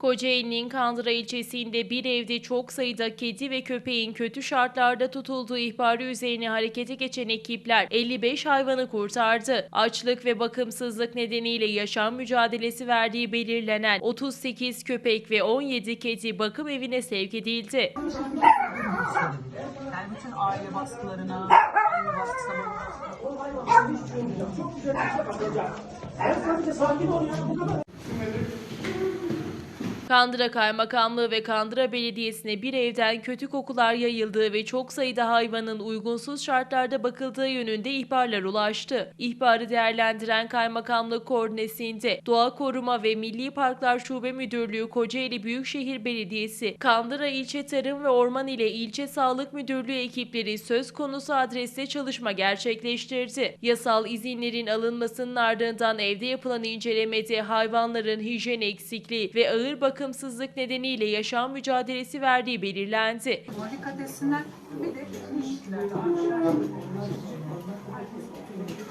Kocaeli'nin Kandıra ilçesinde bir evde çok sayıda kedi ve köpeğin kötü şartlarda tutulduğu ihbarı üzerine harekete geçen ekipler 55 hayvanı kurtardı. Açlık ve bakımsızlık nedeniyle yaşam mücadelesi verdiği belirlenen 38 köpek ve 17 kedi bakım evine sevk edildi. Yani bütün aile baskılarına, anne baskısına Kandıra Kaymakamlığı ve Kandıra Belediyesi'ne bir evden kötü kokular yayıldığı ve çok sayıda hayvanın uygunsuz şartlarda bakıldığı yönünde ihbarlar ulaştı. İhbarı değerlendiren Kaymakamlık koordinesinde Doğa Koruma ve Milli Parklar Şube Müdürlüğü Kocaeli Büyükşehir Belediyesi, Kandıra İlçe Tarım ve Orman ile İlçe Sağlık Müdürlüğü ekipleri söz konusu adreste çalışma gerçekleştirdi. Yasal izinlerin alınmasının ardından evde yapılan incelemede hayvanların hijyen eksikliği ve ağır bakımsızlık nedeniyle yaşam mücadelesi verdiği belirlendi. etsinler. Bir de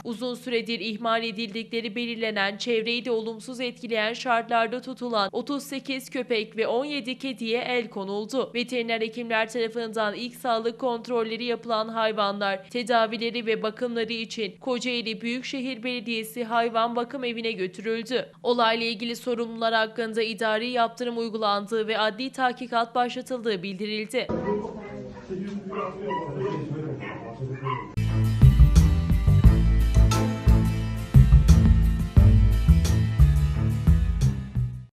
Uzun süredir ihmal edildikleri belirlenen çevreyi de olumsuz etkileyen şartlarda tutulan 38 köpek ve 17 kediye el konuldu. Veteriner hekimler tarafından ilk sağlık kontrolleri yapılan hayvanlar tedavileri ve bakımları için Kocaeli Büyükşehir Belediyesi Hayvan Bakım Evi'ne götürüldü. Olayla ilgili sorumlular hakkında idari yaptırım uygulandığı ve adli tahkikat başlatıldığı bildirildi.